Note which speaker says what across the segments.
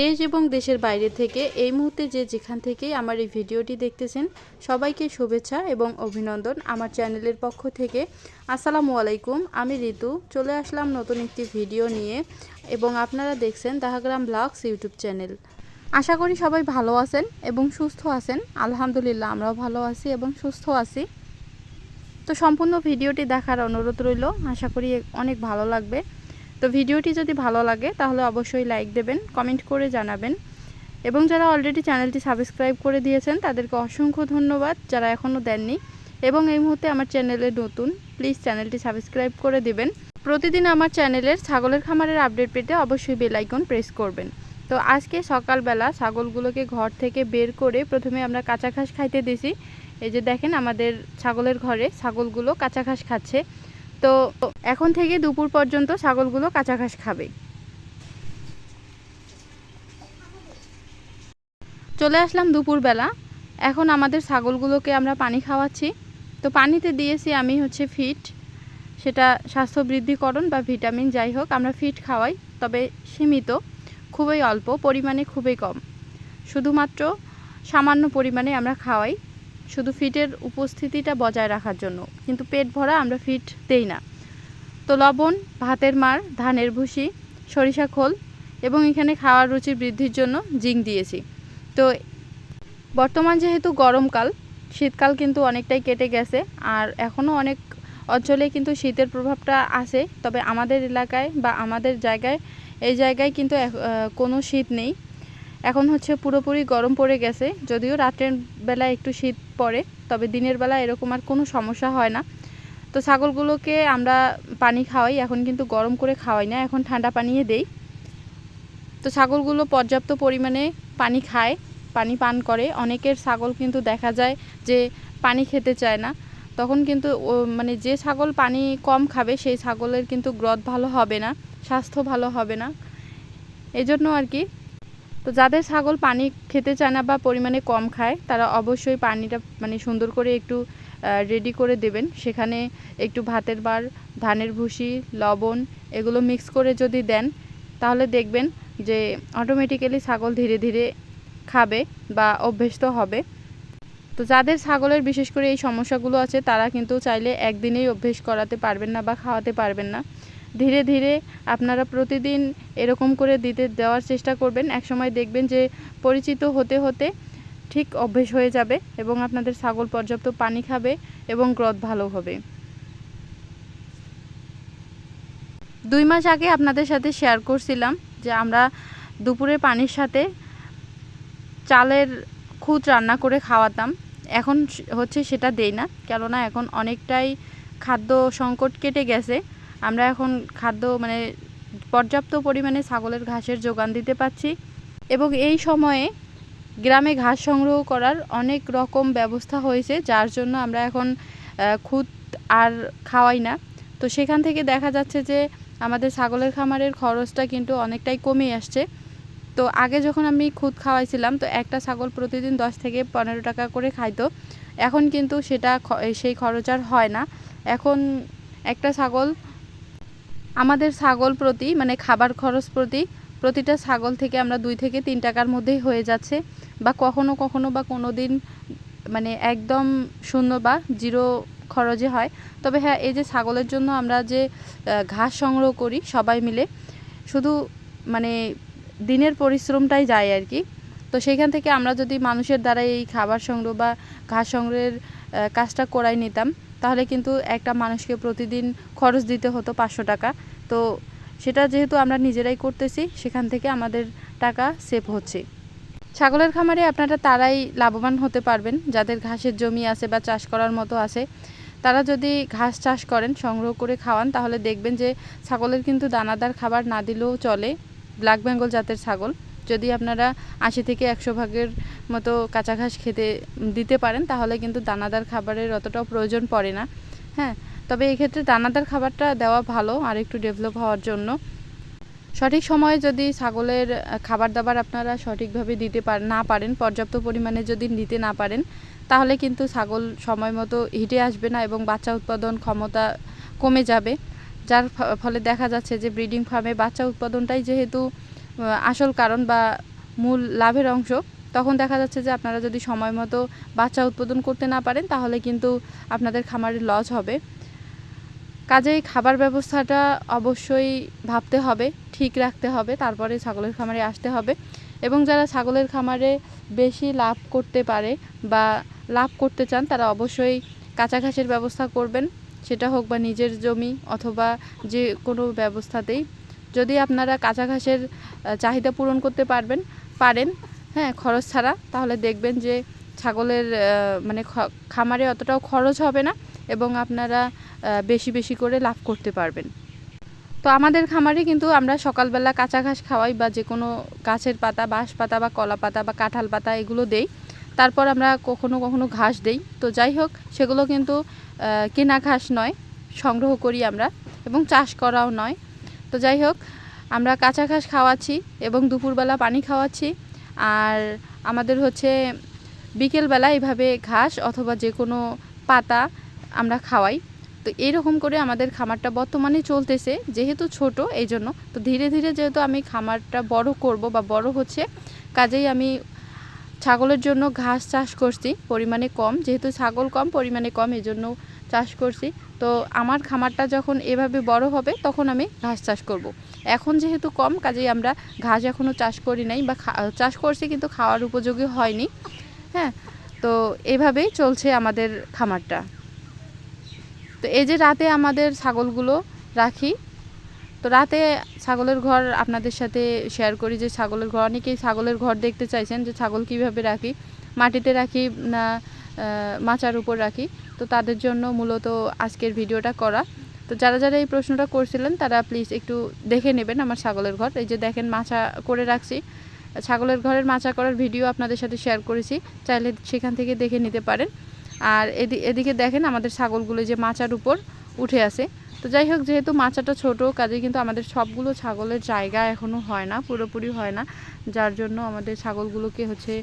Speaker 1: দেশ এবং দেশের বাইরে থেকে এই মুহূর্তে যে যেখান থেকেই আমার এই ভিডিওটি দেখতেছেন, সবাইকে শুভেচ্ছা এবং অভিনন্দন আমার চ্যানেলের পক্ষ থেকে। আসসালামু আলাইকুম, আমি ঋতু। চলে আসলাম নতুন একটি ভিডিও নিয়ে এবং আপনারা দেখছেন দাহাগ্রাম ব্লগস ইউটিউব চ্যানেল। আশা করি সবাই ভালো আছেন এবং সুস্থ আছেন। আলহামদুলিল্লাহ, আমরাও ভালো আছি এবং সুস্থ আছি। তো সম্পূর্ণ ভিডিওটি দেখার অনুরোধ রইল। আশা করি অনেক ভালো লাগবে। তো ভিডিওটি যদি ভালো লাগে, তাহলে অবশ্যই লাইক দেবেন কমেন্ট করে জানাবেন। এবং যারা অলরেডি চ্যানেলটি সাবস্ক্রাইব করে দিয়েছেন, তাদেরকে অসংখ্য ধন্যবাদ, যারা এখনও দেননি। এবং এই মুহূর্তে আমার চ্যানেলে নতুন প্লিজ চ্যানেলটি সাবস্ক্রাইব করে দিবেন। প্রতিদিন আমার চ্যানেলের ছাগলের খামারের আপডেট পেতে অবশ্যই বেল আইকন প্রেস করবেন। তো আজকে সকালবেলা ছাগলগুলোকে ঘর থেকে বের করে প্রথমে আমরা কাঁচা ঘাস খাইতে দিছি। এই যে দেখেন আমাদের ছাগলের ঘরে ছাগলগুলো কাঁচা ঘাস খাচ্ছে। তো এখন থেকে দুপুর পর্যন্ত ছাগলগুলো কাঁচা ঘাস খাবে। চলে আসলাম দুপুরবেলা। এখন আমাদের ছাগলগুলোকে আমরা পানি খাওয়াচ্ছি। তো পানিতে দিয়েছি আমি হচ্ছে ফিট। সেটা স্বাস্থ্য বৃদ্ধিকরণ বা ভিটামিন যাই হোক, আমরা ফিট খাওয়াই, তবে সীমিত, খুবই অল্প, পরিমাণে খুবই কম। শুধুমাত্র সামান্য পরিমাণে আমরা খাওয়াই। শুধু ফিটের উপস্থিতিটা বজায় রাখার জন্য। কিন্তু পেট ভরা আমরা ফিট দেই না। তো লবণ, ভাতের মার, ধানের ভুসি, সরিষা খোল এবং এখানে খাওয়ার রুচি বৃদ্ধির জন্য জিঙ্ক দিয়েছি। তো বর্তমান যেহেতু গরমকাল, শীতকাল কিন্তু অনেকটাই কেটে গেছে আর এখনও অনেক অঞ্চলে কিন্তু শীতের প্রভাবটা আছে। তবে আমাদের এলাকায় বা আমাদের জায়গায়, এই জায়গায় কিন্তু কোনো শীত নেই। এখন হচ্ছে পুরোপুরি গরম পড়ে গেছে, যদিও রাতের বেলা একটু শীত পড়ে, তবে দিনের বেলা এরকম আর কোনো সমস্যা হয় না। তো ছাগলগুলোকে আমরা পানি খাওয়াই, এখন কিন্তু গরম করে খাওয়াই না, এখন ঠান্ডা পানিয়ে দেই। তো ছাগলগুলো পর্যাপ্ত পরিমাণে পানি খায়, পানি পান করে। অনেকের ছাগল কিন্তু দেখা যায় যে পানি খেতে চায় না। তখন কিন্তু মানে যে ছাগল পানি কম খাবে, সেই ছাগলের কিন্তু গ্রথ ভালো হবে না, স্বাস্থ্য ভালো হবে না। এই জন্য আর কি তো যাদের ছাগল পানি খেতে চায় না বা পরিমাণে কম খায়, তারা অবশ্যই পানিটা মানে সুন্দর করে একটু রেডি করে দেবেন। সেখানে একটু ভাতের বার, ধানের ভুসি, লবণ এগুলো মিক্স করে যদি দেন, তাহলে দেখবেন যে অটোমেটিক্যালি ছাগল ধীরে ধীরে খাবে বা অভ্যস্ত হবে। তো যাদের ছাগলের বিশেষ করে এই সমস্যাগুলো আছে, তারা কিন্তু চাইলে একদিনেই অভ্যেস করাতে পারবেন না বা খাওয়াতে পারবেন না। ধীরে ধীরে আপনারা প্রতিদিন এরকম করে দিতে, দেওয়ার চেষ্টা করবেন। একসময় দেখবেন যে পরিচিত হতে হতে ঠিক অভ্যেস হয়ে যাবে এবং আপনাদের ছাগল পর্যাপ্ত পানি খাবে এবং গ্রথ ভালো হবে। দুই মাস আগে আপনাদের সাথে শেয়ার করছিলাম যে আমরা দুপুরে পানির সাথে চালের খুদ রান্না করে খাওয়াতাম। এখন হচ্ছে সেটা দেই না। কেননা এখন অনেকটাই খাদ্য সংকট কেটে গেছে। আমরা এখন খাদ্য মানে পর্যাপ্ত পরিমাণে ছাগলের ঘাসের যোগান দিতে পাচ্ছি এবং এই সময়ে গ্রামে ঘাস সংগ্রহ করার অনেক রকম ব্যবস্থা হয়েছে, যার জন্য আমরা এখন খুদ আর খাওয়াই না। তো সেখান থেকে দেখা যাচ্ছে যে আমাদের ছাগলের খামারের খরচটা কিন্তু অনেকটাই কমে আসছে। তো আগে যখন আমি খুদ খাওয়াইছিলাম, তো একটা ছাগল প্রতিদিন দশ থেকে পনেরো টাকা করে খাইতো। এখন কিন্তু সেটা সেই খরচ আর হয় না। এখন একটা ছাগল আমাদের ছাগল প্রতি মানে খাবার খরচ প্রতি, প্রতিটা ছাগল থেকে আমরা দুই থেকে তিন টাকার মধ্যেই হয়ে যাচ্ছে। বা কখনো কখনো বা কোনো দিন মানে একদম শূন্য বা জিরো খরচে হয়। তবে হ্যাঁ এই যে ছাগলের জন্য আমরা যে ঘাস সংগ্রহ করি সবাই মিলে, শুধু মানে দিনের পরিশ্রমটাই যায় আর কি। তো সেইখান থেকে আমরা যদি মানুষের দ্বারা এই খাবার সংগ্রহ বা ঘাস সংগ্রহের কাজটা করাই নিতাম তাহলে কিন্তু একটা মানুষকে প্রতিদিন খরচ দিতে হতো পাঁচশো টাকা। তো সেটা যেহেতু আমরা নিজেরাই করতেছি, সেখান থেকে আমাদের টাকা সেভ হচ্ছে। ছাগলের খামারে আপনারা তারাই লাভবান হতে পারবেন। যাদের ঘাসের জমি আছে বা চাষ করার মতো আছে, তারা যদি ঘাস চাষ করেন, সংগ্রহ করে খাওয়ান, তাহলে দেখবেন যে ছাগলের কিন্তু দানাদার খাবার না দিলেও চলে। ব্ল্যাক বেঙ্গল জাতের ছাগল। যদি আপনারা আশি থেকে একশো ভাগের মতো কাঁচা ঘাস খেতে দিতে পারেন, তাহলে কিন্তু দানাদার খাবারের অতটাও প্রয়োজন পড়ে না। হ্যাঁ তবে এক্ষেত্রে দানাদার খাবারটা দেওয়া ভালো আর একটু ডেভেলপ হওয়ার জন্য। সঠিক সময়ে যদি ছাগলের খাবার দাবার আপনারা সঠিকভাবে দিতে পার, না পারেন, পর্যাপ্ত পরিমাণে যদি নিতে না পারেন, তাহলে কিন্তু ছাগল সময় মতো হিটে আসবে না এবং বাচ্চা উৎপাদন ক্ষমতা কমে যাবে। যার ফলে দেখা যাচ্ছে যে ব্রিডিং ফার্মে বাচ্চা উৎপাদনটাই যেহেতু আসল কারণ বা মূল লাভের অংশ, তখন দেখা যাচ্ছে যে আপনারা যদি সময় মতো বাচ্চা উৎপাদন করতে না পারেন, তাহলে কিন্তু আপনাদের খামারের লস হবে। কাজেই খাবার ব্যবস্থাটা অবশ্যই ভাবতে হবে, ঠিক রাখতে হবে, তারপরে ছাগলের খামারে আসতে হবে। এবং যারা ছাগলের খামারে বেশি লাভ করতে পারে বা লাভ করতে চান, তারা অবশ্যই কাঁচা ঘাসের ব্যবস্থা করবেন। সেটা হোক বা নিজের জমি অথবা যে কোনো ব্যবস্থাতেই। যদি আপনারা কাঁচা ঘাসের চাহিদা পূরণ করতে পারবেন, পারেন হ্যাঁ খরচ ছাড়া, তাহলে দেখবেন যে ছাগলের মানে খামারে অতটাও খরচ হবে না এবং আপনারা বেশি বেশি করে লাভ করতে পারবেন। তো আমাদের খামারে কিন্তু আমরা সকালবেলা কাঁচা ঘাস খাওয়াই বা যে কোনো গাছের পাতা, বাঁশ পাতা বা কলা পাতা বা কাঁঠাল পাতা এগুলো দেই। তারপর আমরা কখনো কখনো ঘাস দেই। তো যাই হোক, সেগুলো কিন্তু কেনা ঘাস নয়, সংগ্রহ করি আমরা এবং চাষ করাও নয়। তো যাই হোক, আমরা কাঁচা ঘাস খাওয়াচ্ছি এবং দুপুরবেলা পানি খাওয়াচ্ছি। আর আমাদের হচ্ছে বিকেলবেলা এভাবে ঘাস অথবা যে কোনো পাতা আমরা খাওয়াই। তো এরকম করে আমাদের খামারটা বর্তমানে চলতেছে, যেহেতু ছোট এই জন্য তো ধীরে ধীরে যেহেতু আমি খামারটা বড় করব বা বড় হচ্ছে, কাজেই আমি ছাগলের জন্য ঘাস চাষ করছি, পরিমাণে কম। যেহেতু ছাগল কম, পরিমাণে কম এই জন্য চাষ করছি। তো আমার খামারটা যখন এভাবে বড় হবে, তখন আমি ঘাস চাষ করব। এখন যেহেতু কম, কাজেই আমরা ঘাস এখনও চাষ করি নাই বা চাষ করছি কিন্তু খাওয়ার উপযোগী হয়নি। হ্যাঁ তো এভাবেই চলছে আমাদের খামারটা। তো এই যে রাতে আমাদের ছাগলগুলো রাখি, তো রাতে ছাগলের ঘর আপনাদের সাথে শেয়ার করি যে ছাগলের ঘর, অনেকেই ছাগলের ঘর দেখতে চাইছেন যে ছাগল কীভাবে রাখি, মাটিতে রাখি না মাচার উপর রাখি। তো তাদের জন্য মূলত আজকের ভিডিওটা করা। তো যারা যারা এই প্রশ্নটা করছিলেন, তারা প্লিজ একটু দেখে নেবেন আমার ছাগলের ঘর। এই যে দেখেন মাচা করে রাখছি। ছাগলের ঘরের মাচা করার ভিডিও আপনাদের সাথে শেয়ার করেছি। চাইলে সেখান থেকে দেখে নিতে পারেন। আর এদি- এদিকে দেখেন আমাদের ছাগলগুলো যে মাচার উপর উঠে আছে। তো যাই হোক, যেহেতু মাচাটা ছোট, কাজে কিন্তু আমাদের সবগুলো ছাগলের জায়গা এখনও হয় না, পুরোপুরি হয় না। যার জন্য আমাদের ছাগলগুলোকে হচ্ছে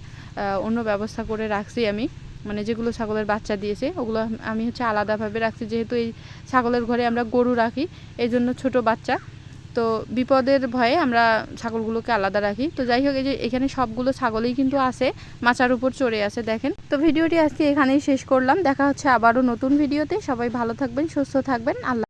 Speaker 1: অন্য ব্যবস্থা করে রাখছি আমি। মানে যেগুলো ছাগলের বাচ্চা দিয়েছে, ওগুলো আমি হচ্ছে আলাদাভাবে রাখছি। যেহেতু এই ছাগলের ঘরে আমরা গরু রাখি এই জন্য ছোটো বাচ্চা। তো বিপদের ভয়ে আমরা ছাগলগুলোকে আলাদা রাখি। তো যাই হোক, এই যে এখানে সবগুলো ছাগলই কিন্তু আছে, মাচার উপর চড়ে আছে, দেখেন। তো ভিডিওটি আজকে এখানেই শেষ করলাম। দেখা হচ্ছে আবারও নতুন ভিডিওতে। সবাই ভালো থাকবেন, সুস্থ থাকবেন। আল্লাহ